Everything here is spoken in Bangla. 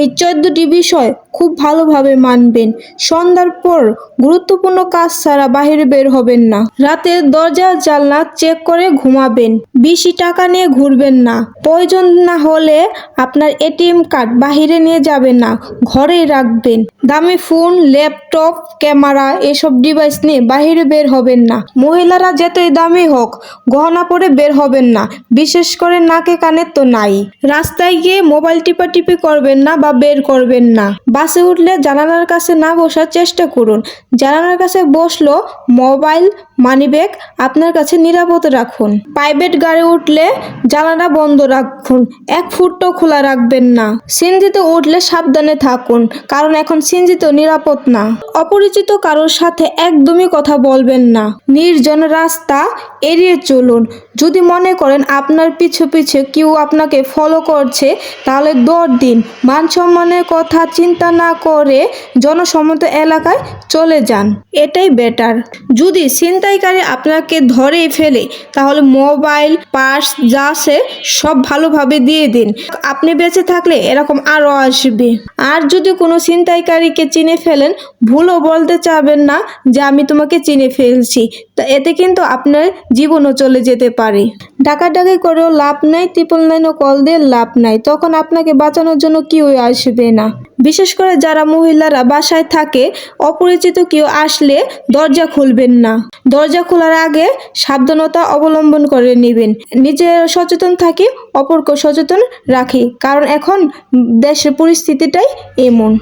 এই চোদ্দটি বিষয় খুব ভালোভাবে মানবেন। সন্ধ্যার পর গুরুত্বপূর্ণ কাজ ছাড়া বাইরে বের হবেন না। রাতে দরজা জানলা চেক করে ঘুমাবেন। বেশি টাকা নিয়ে ঘুরবেন না। প্রয়োজন না হলে আপনার এটিএম কার্ড বাহিরে নিয়ে যাবেন না, ঘরেই রাখবেন। দামি ফোন, ল্যাপটপ, ক্যামেরা এসব ডিভাইস নিয়ে বাহিরে বের হবেন না। মহিলারা যতই দামি হোক, গহনা পরে বের হবেন না। বিশেষ করে নাকে কানে তো নাই। রাস্তায় গিয়ে মোবাইল টিপাটিপি করবেন না বা বের করবেন না। বাসে উঠলে জানালার কাছে না বসার চেষ্টা করুন। জানালার কাছে বসল মোবাইল মানিব্যাগ আপনার কাছে নিরাপদ রাখুন। প্রাইভেট গাড়ি উঠলে জানালা বন্ধ রাখুন। এক ফুটও খোলা রাখবেন না। সিনজিতে উঠলে সাবধানে থাকুন, কারণ এখন সিনজিত নিরাপদ না। অপরিচিত কারোর সাথে একদমই কথা বলবেন না। নির্জন রাস্তা এড়িয়ে চলুন। যদি মনে করেন আপনার পিছু পিছু কেউ আপনাকে ফলো করছে, তাহলে দৌড় দিন। মান সম্মানের কথা চিন্তা না করে জনসম্মত এলাকায় চলে যান। এটাই বেটার যদি ছিনতাইকারী আপনাকে ধরেই ফেলে, তাহলে মোবাইল, পার্স যা আছে সব ভালোভাবে দিয়ে দিন। আপনি বেঁচে থাকলে এরকম আরও আসবে। আর যদি কোনো ছিনতাইকারীকে চিনে ফেলেন, ভুলও বলতে চাবেন না যে আমি তোমাকে চিনে ফেলছি। তা এতে কিন্তু আপনার জীবনও চলে যেতে পারে। ডাকাডাকি করেও লাভ নাই ট্রিপল নাইনও কল দিয়ে লাভ নাই। তখন আপনাকে বাঁচানোর জন্য কেউ আসবে না। বিশেষ করে যারা মহিলারা বাসায় থাকে, অপরিচিত কেউ আসলে দরজা খুলবেন না। দরজা খোলার আগে সাবধানতা অবলম্বন করে নেবেন। নিজে সচেতন থাকি, অপরকে সচেতন রাখি। কারণ এখন দেশের পরিস্থিতিটাই এমন।